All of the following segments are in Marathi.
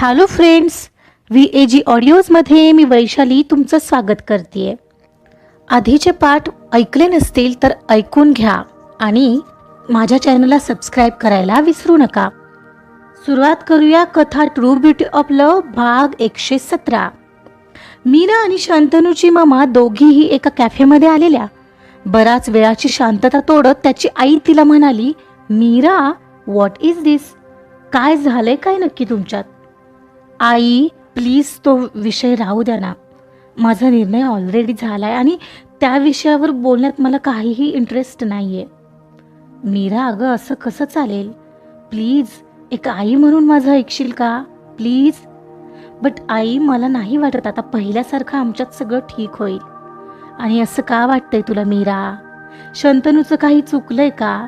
Hello friends V A G ऑडिओजमध्ये मी वैशाली तुमचं स्वागत करते आधीचे पाठ ऐकले नसतील तर ऐकून घ्या आणि माझ्या चॅनलला सबस्क्राईब करायला विसरू नका. सुरुवात करूया कथा ट्रू ब्युटी ऑफ लव भाग एकशे सतरा. मीरा आणि शांतनूची मामा दोघीही एका कॅफेमध्ये आलेल्या. बराच वेळाची शांतता तोडत त्याची आई तिला म्हणाली मीरा व्हॉट इज दिस काय झालंय काय नक्की तुमच्यात? आई प्लीज तो विषय राहू द्या ना. माझा निर्णय ऑलरेडी झाला आहे आणि त्या विषयावर बोलण्यात मला काहीही इंटरेस्ट नाही आहे मीरा अगं असं कसं चालेल? प्लीज एक आई म्हणून माझं ऐकशील का? प्लीज बट आई मला नाही वाटत आता पहिल्यासारखं आमच्यात सगळं ठीक होईल. आणि असं का वाटतंय तुला मीरा? शंतनूचं काही चुकलंय का?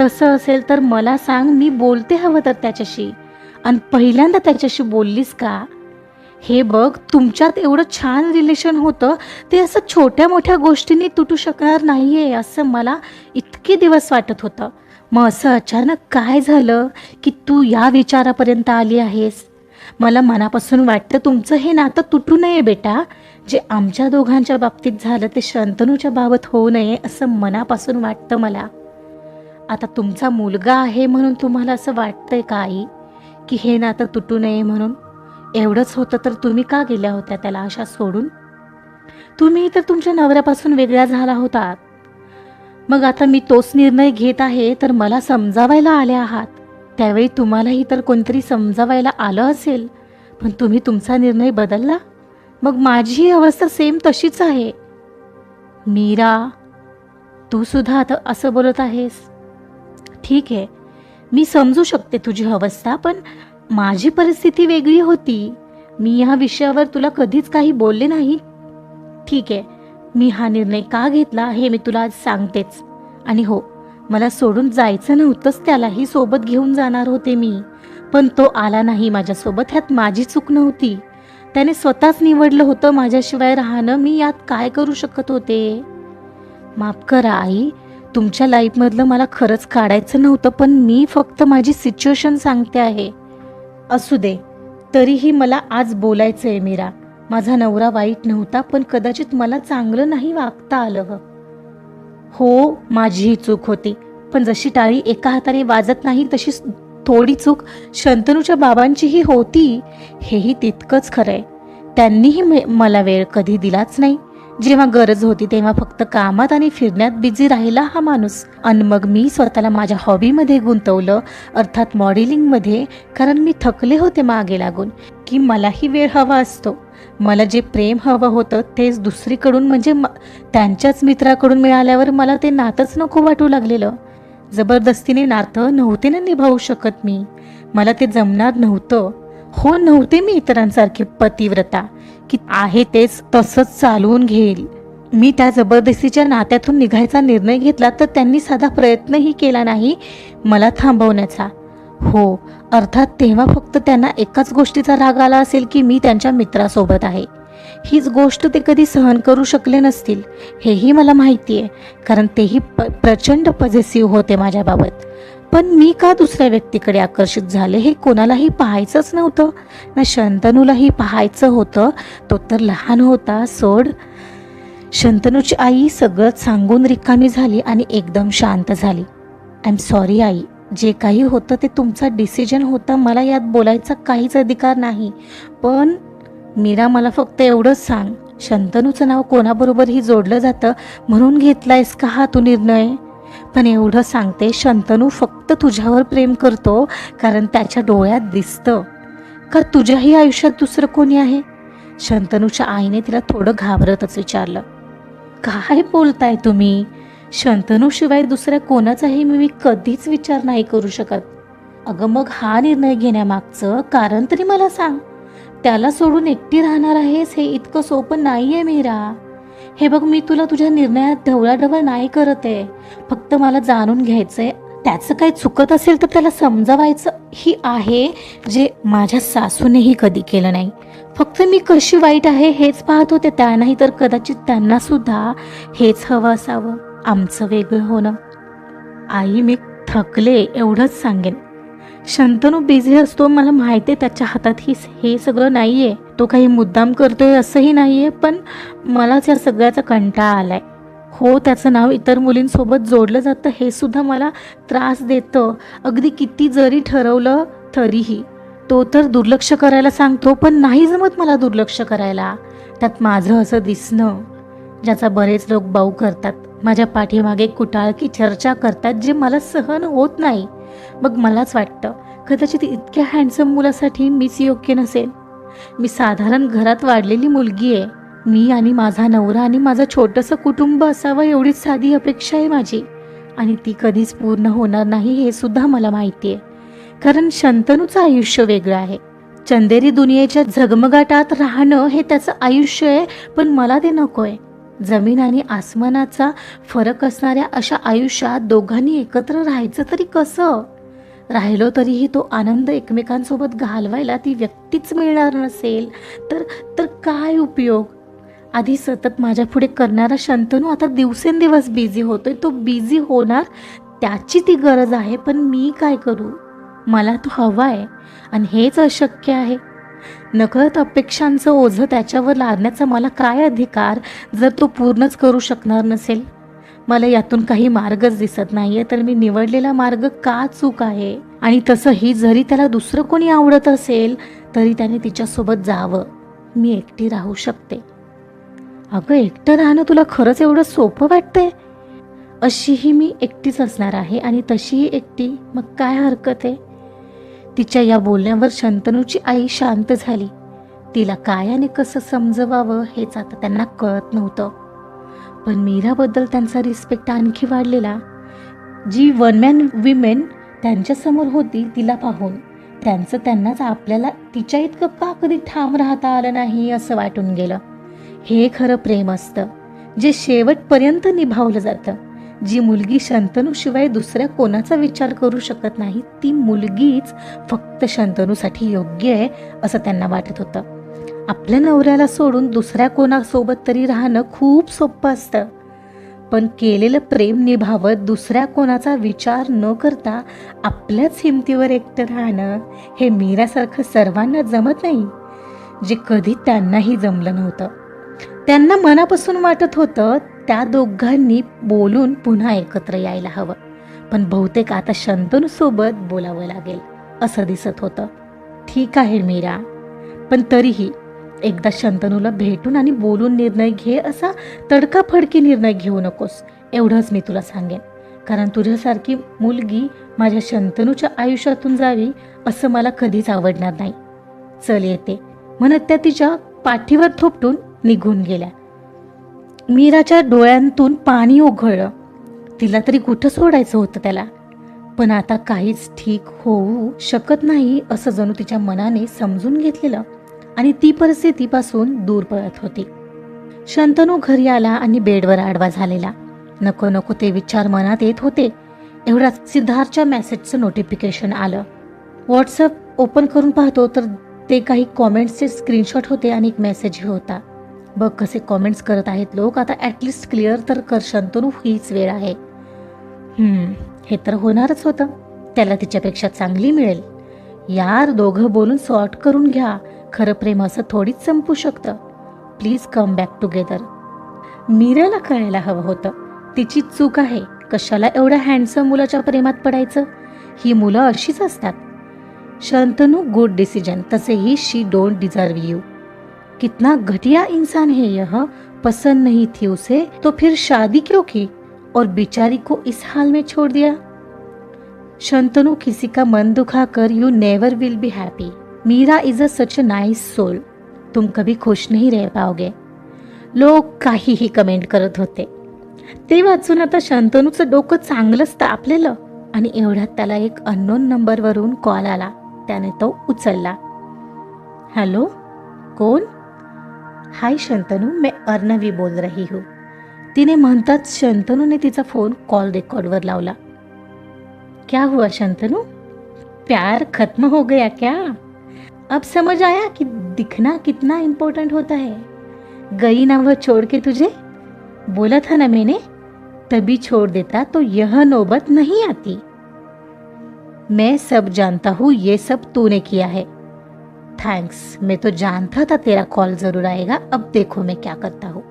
तसं असेल तर मला सांग मी बोलते हवं तर त्याच्याशी. आणि पहिल्यांदा त्याच्याशी बोललीस का? हे बघ तुमच्यात एवढं छान रिलेशन होतं ते असं छोट्या मोठ्या गोष्टींनी तुटू शकणार नाही आहे असं मला इतके दिवस वाटत होतं. मग असं अचानक काय झालं की तू या विचारापर्यंत आली आहेस? मला मनापासून वाटतं तुमचं हे नातं तुटू नये बेटा. जे आमच्या दोघांच्या बाबतीत झालं ते शंतनूच्या बाबत होऊ नये असं मनापासून वाटतं मला. आता तुमचा मुलगा आहे म्हणून तुम्हाला असं वाटतंय का आई? की हे नातं तुटू नये म्हणून. एवढंच होतं तर तुम्ही का गेल्या होत्या त्याला अशा सोडून? तुम्ही तर तुमच्या नवऱ्यापासून वेगळ्या झाला होतात. मग आता मी तोच निर्णय घेत आहे तर मला समजावायला आले आहात. त्यावेळी तुम्हालाही तर कोणतरी समजावायला आलं असेल. पण तुम्ही तुमचा निर्णय बदलला. मग माझी अवस्था सेम तशीच आहे. मीरा तू सुद्धा आता असं बोलत आहेस. ठीक आहे. मी समजू शकते तुझी अवस्था पण माझी परिस्थिती वेगळी होती. मी ह्या विषयावर तुला कधीच काही बोलले नाही. ठीक आहे मी हा निर्णय का घेतला हे मी तुला आज सांगतेच. आणि हो मला सोडून जायचं नव्हतंच त्यालाही सोबत घेऊन जाणार होते मी. पण तो आला नाही माझ्यासोबत ह्यात माझी चूक नव्हती. त्याने स्वतःच निवडलं होतं माझ्याशिवाय राहणं मी यात काय करू शकत होते? माफ करा आई. तुमच्या लाईफमधलं मला खरंच काढायचं नव्हतं पण मी फक्त माझी सिच्युएशन सांगते आहे. असू दे तरीही मला आज बोलायचं आहे मीरा. माझा नवरा वाईट नव्हता पण कदाचित मला चांगलं नाही वागता आलं ग. हो माझीही चूक होती पण जशी टाळी एका हाताने वाजत नाही तशी थोडी चूक शंतनूच्या बाबांचीही होती हेही तितकंच खरंय. त्यांनीही मे- मला वेळ कधी दिलाच नाही. जेव्हा गरज होती तेव्हा फक्त कामात आणि फिरण्यात बिझी राहिला हा माणूस. आणि मग मी स्वतःला माझ्या हॉबीमध्ये गुंतवलं अर्थात मॉडेलिंगमध्ये कारण मी थकले होते मागे लागून की मलाही वेळ हवा असतो. मला जे प्रेम हवं होतं तेच दुसरीकडून म्हणजे म- त्यांच्याच मित्राकडून मिळाल्यावर मला ते नातंच नको वाटू लागलेलं. जबरदस्तीने नातं नव्हते ना निभावू शकत मी. मला ते जमणार नव्हतं. हो नव्हते मी इतरांसारखी पतिव्रता. की आहे तेच तसंच चालवून घेईल. मी त्या जबरदस्तीच्या नात्यातून निघायचा निर्णय घेतला तर त्यांनी साधा प्रयत्नही केला नाही मला थांबवण्याचा. हो अर्थात तेव्हा फक्त त्यांना एकाच गोष्टीचा राग आला असेल की मी त्यांच्या मित्रासोबत आहे. हीच गोष्ट ते कधी सहन करू शकले नसतील हेही मला माहिती आहे कारण तेही प प्रचंड पजेसिव्ह होते माझ्याबाबत. पण मी का दुसऱ्या व्यक्तीकडे आकर्षित झाले हे कोणालाही पाहायचंच नव्हतं. ना शंतनूलाही पाहायचं होतं. तो तर लहान होता सोड. शंतनूची आई सगळं सांगून रिकामी झाली आणि एकदम शांत झाली. आय एम सॉरी आई. जे काही होतं ते तुमचा डिसिजन होता. मला यात बोलायचा काहीच अधिकार नाही. पण मीरा मला फक्त एवढंच सांग. शंतनूचं नाव कोणाबरोबरही जोडलं जातं म्हणून घेतलायस का हा तू निर्णय? पण एवढं सांगते शंतनू फक्त तुझ्यावर प्रेम करतो कारण त्याच्या डोळ्यात दिसतं. का तुझ्याही आयुष्यात दुसरं कोणी आहे? शंतनूच्या आईने तिला थोडं घाबरतच विचारलं. काय बोलताय तुम्ही? शंतनूशिवाय दुसऱ्या कोणाचाही मी कधीच विचार नाही करू शकत. अगं मग हा निर्णय घेण्यामागचं कारण तरी मला सांग. त्याला सोडून एकटी राहणार आहेस हे इतकं सोपं नाही आहे मीरा. हे बघ मी तुला तुझ्या निर्णयात ढवळाढवळ नाही करत आहे. फक्त मला जाणून घ्यायचंय त्याचं काही चुकत असेल तर त्याला समजावायचं ही आहे जे माझ्या सासूनेही कधी केलं नाही. फक्त मी कशी वाईट आहे हेच पाहत होते त्यांनाही तर कदाचित त्यांना सुद्धा हेच हवं असावं आमचं वेगळं होणं. आई मी थकले एवढंच सांगेन. शंतनू बिझी असतो मला माहिती आहे त्याच्या हातात ही हे सगळं नाही आहे तो काही मुद्दाम करतोय असंही नाही आहे पण मलाच या सगळ्याचा कंटाळा आलाय. हो त्याचं नाव इतर मुलींसोबत जोडलं जातं हे सुद्धा मला त्रास देतं. अगदी किती जरी ठरवलं तरीही. तो तर दुर्लक्ष करायला सांगतो पण नाही जमत मला दुर्लक्ष करायला. त्यात माझं असं दिसणं ज्याचा बरेच लोक बाऊ करतात. माझ्या पाठीमागे कुटाळकी चर्चा करतात जे मला सहन होत नाही. मग मलाच वाटतं कदाचित इतक्या हँडसम मुलासाठी मीच योग्य नसेल. मी साधारण घरात वाढलेली मुलगी आहे. मी आणि माझा नवरा आणि माझं छोटंसं कुटुंब असावं एवढीच साधी अपेक्षा आहे माझी. आणि ती कधीच पूर्ण होणार नाही हे सुद्धा मला माहिती आहे. कारण शंतनूचं आयुष्य वेगळं आहे. चंदेरी दुनियेच्या झगमगाटात राहणं हे त्याचं आयुष्य आहे पण मला ते नको आहे जमीन आणि आसमानाचा फरक असणाऱ्या अशा आयुष्यात दोघांनी एकत्र राहायचं तरी कसं? राहिलो तरीही तो आनंद एकमेकांसोबत घालवायला ती व्यक्तीच मिळणार नसेल तर तर काय उपयोग? आधी सतत माझ्या पुढे करणारा शंतनू आता दिवसेंदिवस बिझी होतोय. तो बिझी होणार त्याची ती गरज आहे पण मी काय करू? मला तो हवा आहे आणि हेच अशक्य आहे. नकळत अपेक्षांचं ओझं त्याच्यावर लादण्याचा मला काय अधिकार जर तो पूर्णच करू शकणार नसेल? मला यातून काही मार्गच दिसत नाहीये तर मी निवडलेला मार्ग का चूक आहे? आणि तसंही जरी त्याला दुसरं कोणी आवडत असेल तरी त्याने तिच्यासोबत जावं. मी एकटी राहू शकते. अगं एकटं राहणं तुला खरंच एवढं सोपं वाटतंय? अशीही मी एकटीच असणार आहे आणि तशीही एकटी. मग काय हरकत आहे? तिच्या या बोलण्यावर शंतनूची आई शांत झाली. तिला काय आणि कसं समजवावं हेच आता त्यांना कळत नव्हतं. पण मीराबद्दल त्यांचा रिस्पेक्ट आणखी वाढलेला. जी वन मॅन विमेन त्यांच्यासमोर होती तिला पाहून त्यांचं त्यांनाच आपल्याला तिच्या इतकं का कधी ठाम राहता आलं नाही असं वाटून गेलं. हे खरं प्रेम असतं जे शेवटपर्यंत निभावलं जातं. जी मुलगी शंतनूशिवाय दुसऱ्या कोणाचा विचार करू शकत नाही ती मुलगीच फक्त शंतनूसाठी योग्य आहे असं त्यांना वाटत होतं. आपल्या नवऱ्याला सोडून दुसऱ्या कोणासोबत तरी राहणं खूप सोपं असतं. पण केलेलं प्रेम निभावत दुसऱ्या कोणाचा विचार न करता आपल्याच हिमतीवर एकटं राहणं हे मीरासारखं सर्वांना जमत नाही जे कधी त्यांनाही जमलं नव्हतं. त्यांना मनापासून वाटत होतं त्या दोघांनी बोलून पुन्हा एकत्र यायला हवं. पण बहुतेक आता शंतनूसोबत बोलावं लागेल असं दिसत होतं. ठीक आहे मीरा पण तरीही एकदा शंतनूला भेटून आणि बोलून निर्णय घे असा तडकाफडकी निर्णय घेऊ नकोस. एवढंच मी तुला सांगेन. कारण तुझ्यासारखी मुलगी माझ्या शंतनूच्या आयुष्यातून जावी असं मला कधीच आवडणार नाही. चल येते. म्हणत त्या तिच्या पाठीवर थोपटून निघून गेल्या. मीराच्या डोळ्यांतून पाणी ओघळलं. तिला तरी कुठं सोडायचं होतं त्याला? पण आता काहीच ठीक होऊ शकत नाही असं जणू तिच्या मनाने समजून घेतलेलं आणि ती परिस्थितीपासून दूर पळत होती. शंतनू घरी आला आणि बेडवर आडवा झालेला. नको नको ते विचार मनात येत होते. एवढ्या सिद्धार्थच्या मेसेजचं नोटिफिकेशन आलं. व्हॉट्सअप ओपन करून पाहतो तर ते काही कॉमेंट्सचे स्क्रीनशॉट होते आणि एक मेसेजही होता. बघ कसे कॉमेंट्स करत आहेत लोक. आता ॲटलिस्ट क्लिअर तर कर शंतनू हीच वेळ आहे. हे तर होणारच होतं. त्याला तिच्यापेक्षा चांगली मिळेल. यार दोघं बोलून सॉर्ट करून घ्या. खरं प्रेम असं थोडीच संपू शकतं. प्लीज कम बॅक टुगेदर मीराला कळायला हवं होतं. तिची चूक आहे. कशाला एवढ्या हँडसम मुलाच्या प्रेमात पडायचं? ही मुलं अशीच असतात. शंतनू गुड डिसिजन तसेही शी डोंट डिझर्व यू कितना घटिया इंसान है यह. पसंद नहीं थी उसे तो फिर शादी क्यों की? और बेचारी को इस हाल में छोड़ दिया? शंतनु किसी का मन दुखा कर you never will be happy Meera is a such a nice soul तुम कभी खुश नहीं रह पाओगे. लोक काहीही कमेंट करत होते. ते वाचून आता शंतनूचं डोकं चांगलंच तापलेलं आणि एवढ्यात त्याला एक अननोन नंबरवरून कॉल आला. त्याने तो उचलला. हॅलो कोण? हाय शंतनू मैं अर्णवी बोल रही हूँ. तिने म्हणताच शंतनूने तिचा फोन कॉल रेकॉर्डवर लावला. क्या हुआ शंतनू? प्यार खत्म हो गया क्या? अब समझ आया कि दिखना कितना इम्पोर्टेंट होता है। गई ना वह छोड़ के तुझे? बोला था ना मैंने, तभी छोड़ देता तो यह नौबत नहीं आती। मैं सब जानता हूँ, ये सब तूने किया है। थैंक्स मैं तो जानता था तेरा कॉल ज़रूर आएगा, अब देखो मैं क्या करता हूँ।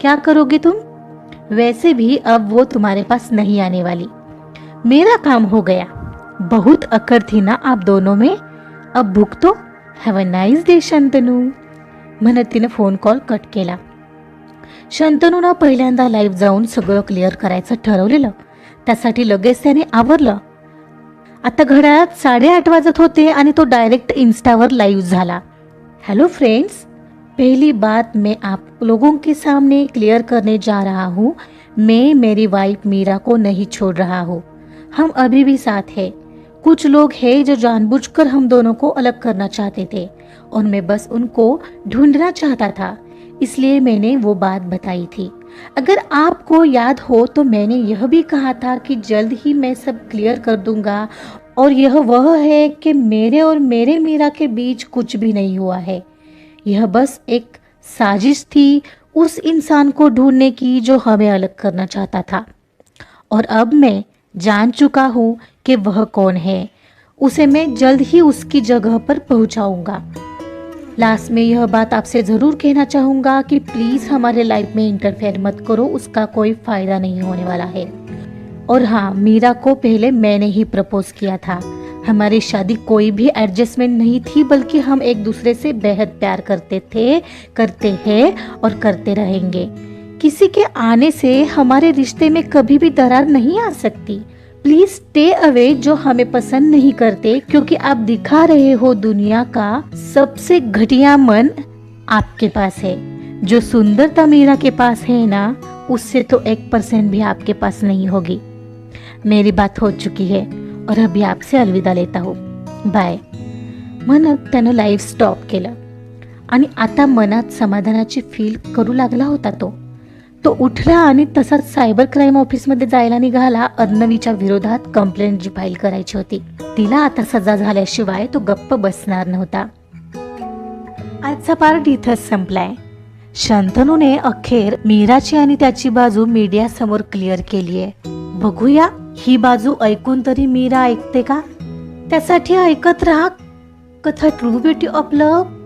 क्या करोगे तुम? वैसे भी अब वो तुम्हारे पास नहीं आने वाली। मेरा काम हो गया। बहुत अकड़ थी ना आप दोनों में? अब भुगतो have a nice day Shantanu. म्हणत तिने फोन कॉल कट केला. शंतनूनं पहिल्यांदा लाईव्ह जाऊन सगळं क्लिअर करायचं ठरवलेलं. त्यासाठी लगेच त्याने आवरलं. आता घड्याळात साडेआठ वाजत होते आणि तो डायरेक्ट इंस्टावर लाईव्ह झाला. हेलो फ्रेंड्स पहली बात मैं आप लोगों के सामने क्लियर करने जा रहा हूँ. मैं मेरी वाइफ मीरा को नहीं छोड़ रहा हूँ. हम अभी भी साथ हैं। कुछ लोग हैं जो जानबूझकर हम दोनों को अलग करना चाहते थे। और मैं बस उनको ढूंढना चाहता था, इसलिए मैंने वो बात बताई थी। अगर आपको याद हो तो मैंने यह भी कहा था कि जल्द ही मैं सब क्लियर कर दूँगा और यह वह है कि मेरे और मेरे मीरा के बीच कुछ भी नहीं हुआ है। यह बस एक साजिश थी उस इंसान को ढूँढने की जो हमें अलग करना चाहता था। और अब मैं जान चुका हूँ कि वह कौन है। उसे मैं जल्द ही उसकी जगह पर पहुँचाऊँगा। लास्ट में यह बात आपसे ज़रूर कहना चाहूँगा कि प्लीज़ हमारे लाइफ में इंटरफेयर मत करो, उसका कोई फ़ायदा नहीं होने वाला है। और हाँ मीरा को पहले मैंने ही प्रपोज किया था। हमारी शादी कोई भी एडजस्टमेंट नहीं थी, बल्कि हम एक दूसरे से बेहद प्यार करते थे, करते हैं और करते रहेंगे। किसी के आने से हमारे रिश्ते में कभी भी दरार नहीं आ सकती। प्लीज स्टे अवे जो हमें पसंद नहीं करते क्योंकि आप दिखा रहे हो दुनिया का सबसे घटिया मन आपके पास है। जो सुंदरता मीरा के पास है ना उससे तो एक परसेंट भी आपके पास नहीं होगी। मेरी बात हो चुकी है और अभी आपसे अलविदा लेता हूँ। बाय म्हणत त्यानं लाईव्ह स्टॉप केलं। आणि आता मनात समाधानाची फील करू लागला होता तो। तो उठला आणि तसाच सायबर क्राईम ऑफिसमध्ये जायला निघाला. अर्णवीच्या विरोधात कंप्लेंट जी फाईल करायची होती तिला आता सजा झाल्याशिवाय तो गप्प बसणार नव्हता. आजचा पार्ट इथंच संपलाय. शंतनूने अखेर मीराची आणि त्याची बाजू मीडिया समोर क्लिअर केली आहे बघूया ही बाजू ऐकून तरी मीरा ऐकते का? त्यासाठी ऐकत राहा. कथा ट्रू ब्युटी ऑफ लव्ह